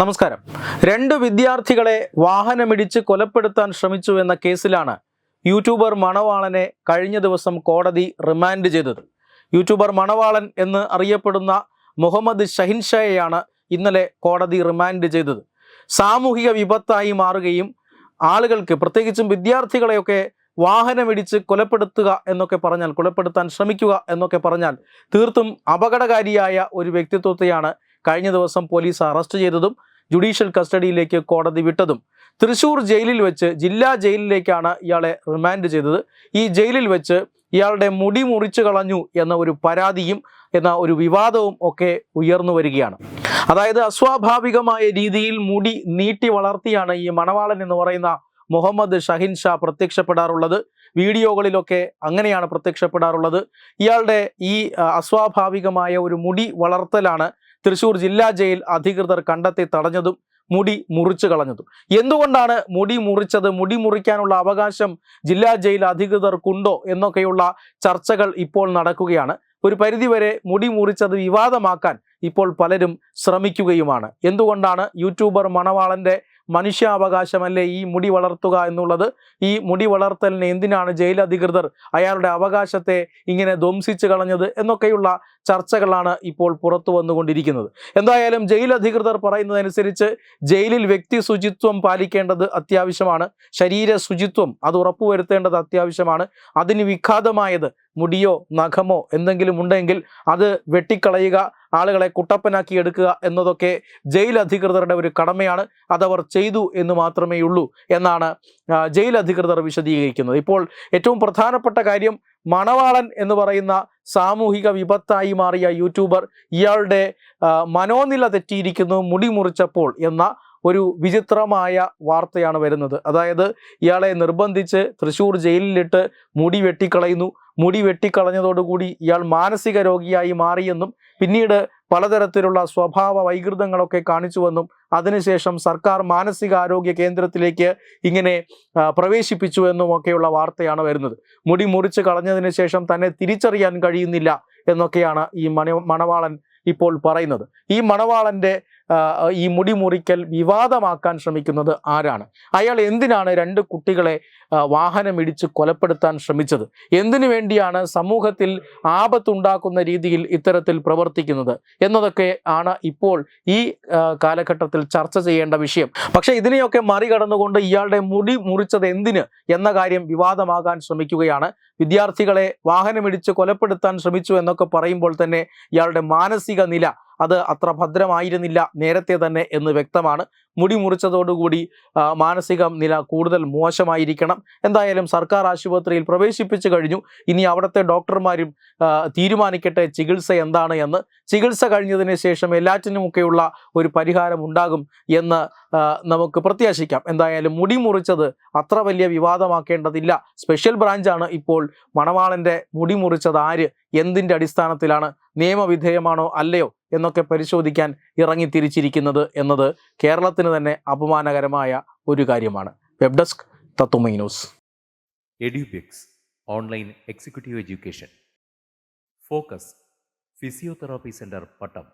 നമസ്കാരം. രണ്ട് വിദ്യാർത്ഥികളെ വാഹനമിടിച്ച് കൊലപ്പെടുത്താൻ ശ്രമിച്ചു എന്ന കേസിലാണ് യൂട്യൂബർ മണവാളനെ കഴിഞ്ഞ ദിവസം കോടതി റിമാൻഡ് ചെയ്തത്. യൂട്യൂബർ മണവാളൻ എന്ന് അറിയപ്പെടുന്ന മുഹമ്മദ് ഷഹിൻഷയെയാണ് ഇന്നലെ കോടതി റിമാൻഡ് ചെയ്തത്. സാമൂഹിക വിപത്തായി മാറുകയും ആളുകൾക്ക് പ്രത്യേകിച്ചും വിദ്യാർത്ഥികളെയൊക്കെ വാഹനമിടിച്ച് കൊലപ്പെടുത്തുക എന്നൊക്കെ പറഞ്ഞാൽ കൊലപ്പെടുത്താൻ ശ്രമിക്കുക എന്നൊക്കെ പറഞ്ഞാൽ തീർത്തും അപകടകാരിയായ ഒരു വ്യക്തിത്വത്തെയാണ് കഴിഞ്ഞ ദിവസം പോലീസ് അറസ്റ്റ് ചെയ്തതും ജുഡീഷ്യൽ കസ്റ്റഡിയിലേക്ക് കോടതി വിട്ടതും. തൃശൂർ ജയിലിൽ വെച്ച് ജില്ലാ ജയിലിലേക്കാണ് ഇയാളെ റിമാൻഡ് ചെയ്തത്. ഈ ജയിലിൽ വെച്ച് ഇയാളുടെ മുടി മുറിച്ചു കളഞ്ഞു എന്ന ഒരു പരാതിയും എന്ന ഒരു വിവാദവും ഒക്കെ ഉയർന്നു വരികയാണ്. അതായത് അസ്വാഭാവികമായ രീതിയിൽ മുടി നീട്ടി വളർത്തിയാണ് ഈ മണവാളൻ എന്ന് പറയുന്ന മുഹമ്മദ് ഷഹിൻ ഷാ പ്രത്യക്ഷപ്പെടാറുള്ളത്. വീഡിയോകളിലൊക്കെ അങ്ങനെയാണ് പ്രത്യക്ഷപ്പെടാറുള്ളത്. ഇയാളുടെ ഈ അസ്വാഭാവികമായ ഒരു മുടി വളർത്തലാണ് തൃശൂർ ജില്ലാ ജയിൽ അധികൃതർ കണ്ടെത്തി തടഞ്ഞതും മുടി മുറിച്ചു കളഞ്ഞതും. എന്തുകൊണ്ടാണ് മുടി മുറിച്ചത്? മുടി മുറിക്കാനുള്ള അവകാശം ജില്ലാ ജയിൽ അധികൃതർക്കുണ്ടോ എന്നൊക്കെയുള്ള ചർച്ചകൾ ഇപ്പോൾ നടക്കുകയാണ്. ഒരു പരിധിവരെ മുടി മുറിച്ചത് വിവാദമാക്കാൻ ഇപ്പോൾ പലരും ശ്രമിക്കുകയുമാണ്. എന്തുകൊണ്ടാണ് യൂട്യൂബർ മണവാളന്റെ മനുഷ്യാവകാശമല്ലേ ഈ മുടി വളർത്തുക എന്നുള്ളത്? ഈ മുടി വളർത്തലിന് എന്തിനാണ് ജയിൽ അധികൃതർ അയാളുടെ അവകാശത്തെ ഇങ്ങനെ ധ്വംസിച്ചു കളഞ്ഞത് എന്നൊക്കെയുള്ള ചർച്ചകളാണ് ഇപ്പോൾ പുറത്തു വന്നുകൊണ്ടിരിക്കുന്നത്. എന്തായാലും ജയിൽ അധികൃതർ പറയുന്നതനുസരിച്ച് ജയിലിൽ വ്യക്തി ശുചിത്വം പാലിക്കേണ്ടത് അത്യാവശ്യമാണ്. ശരീര ശുചിത്വം അത് ഉറപ്പുവരുത്തേണ്ടത് അത്യാവശ്യമാണ്. അതിന് വിഘാതമായത് മുടിയോ നഖമോ എന്തെങ്കിലും ഉണ്ടെങ്കിൽ അത് വെട്ടിക്കളയുക ആളുകളെ കുട്ടപ്പനാക്കി എടുക്കുക എന്നതൊക്കെ ജയിൽ അധികൃതരുടെ ഒരു കടമയാണ്. അതവർ ചെയ്തു എന്ന് മാത്രമേ ഉള്ളൂ എന്നാണ് ജയിൽ അധികൃതർ വിശദീകരിക്കുന്നത്. ഇപ്പോൾ ഏറ്റവും പ്രധാനപ്പെട്ട കാര്യം മണവാളൻ എന്ന് പറയുന്ന സാമൂഹിക വിപത്തായി മാറിയ യൂട്യൂബർ ഇയാളുടെ മനോനില തെറ്റിയിരിക്കുന്നു മുടി മുറിച്ചപ്പോൾ എന്ന ഒരു വിചിത്രമായ വാർത്തയാണ് വരുന്നത്. അതായത് ഇയാളെ നിർബന്ധിച്ച് തൃശ്ശൂർ ജയിലിലിട്ട് മുടി വെട്ടിക്കളയുന്നു. മുടി വെട്ടിക്കളഞ്ഞതോടുകൂടി ഇയാൾ മാനസിക രോഗിയായി മാറിയെന്നും പിന്നീട് പലതരത്തിലുള്ള സ്വഭാവ വൈകൃതങ്ങളൊക്കെ കാണിച്ചുവെന്നും അതിനുശേഷം സർക്കാർ മാനസികാരോഗ്യ കേന്ദ്രത്തിലേക്ക് ഇങ്ങനെ പ്രവേശിപ്പിച്ചു എന്നും ഒക്കെയുള്ള വാർത്തയാണ് വരുന്നത്. മുടി മുറിച്ച് കളഞ്ഞതിന് ശേഷം തന്നെ തിരിച്ചറിയാൻ കഴിയുന്നില്ല എന്നൊക്കെയാണ് ഈ മണ മണവാളൻ ഇപ്പോൾ പറയുന്നത്. ഈ മണവാളന്റെ ഈ മുടി മുറിക്കൽ വിവാദമാക്കാൻ ശ്രമിക്കുന്നത് ആരാണ്? അയാൾ എന്തിനാണ് രണ്ട് കുട്ടികളെ വാഹനം വാഹനമിടിച്ച് കൊലപ്പെടുത്താൻ ശ്രമിച്ചത്? എന്തിനു വേണ്ടിയാണ് സമൂഹത്തിൽ ആപത്തുണ്ടാക്കുന്ന രീതിയിൽ ഇത്തരത്തിൽ പ്രവർത്തിക്കുന്നത്? എന്നതൊക്കെ ആണ് ഇപ്പോൾ ഈ കാലഘട്ടത്തിൽ ചർച്ച ചെയ്യേണ്ട വിഷയം. പക്ഷെ ഇതിനെയൊക്കെ മറികടന്നുകൊണ്ട് ഇയാളുടെ മുടി മുറിച്ചത് എന്തിന് എന്ന കാര്യം വിവാദമാകാൻ ശ്രമിക്കുകയാണ്. വിദ്യാർത്ഥികളെ വാഹനമിടിച്ച് കൊലപ്പെടുത്താൻ ശ്രമിച്ചു എന്നൊക്കെ പറയുമ്പോൾ തന്നെ ഇയാളുടെ മാനസിക നില അത് അത്ര ഭദ്രമായിരുന്നില്ല നേരത്തെ തന്നെ എന്ന് വ്യക്തമാണ്. മുടി മുറിച്ചതോടുകൂടി മാനസിക നില കൂടുതൽ മോശമായിരിക്കണം. എന്തായാലും സർക്കാർ ആശുപത്രിയിൽ പ്രവേശിപ്പിച്ചു കഴിഞ്ഞു. ഇനി അവിടുത്തെ ഡോക്ടർമാരും തീരുമാനിക്കട്ടെ ചികിത്സ എന്താണ് എന്ന്. ചികിത്സ കഴിഞ്ഞതിന് ശേഷം എല്ലാറ്റിനുമൊക്കെയുള്ള ഒരു പരിഹാരം ഉണ്ടാകും എന്ന് നമുക്ക് പ്രത്യാശിക്കാം. എന്തായാലും മുടി മുറിച്ചത് അത്ര വലിയ വിവാദമാക്കേണ്ടതില്ല. സ്പെഷ്യൽ ബ്രാഞ്ചാണ് ഇപ്പോൾ മണവാളന്റെ മുടി മുറിച്ചത് ആര്? എന്തിന്റെ അടിസ്ഥാനത്തിലാണ്? നിയമവിധേയമാണോ അല്ലയോ? എന്നൊക്കെ പരിശോധിക്കാൻ ഇറങ്ങി തിരിച്ചിരിക്കുന്നത് എന്നത് കേരളത്തിന് തന്നെ അപമാനകരമായ ഒരു കാര്യമാണ്. Web desk Tatwamayi news. Edubix online executive education. Focus physiotherapy centre Pattom.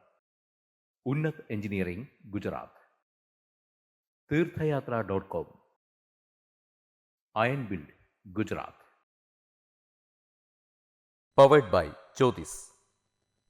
Unnath engineering Gujarat. Theerthayathra dot com. Iron build Gujarat. Powered by Jyothis.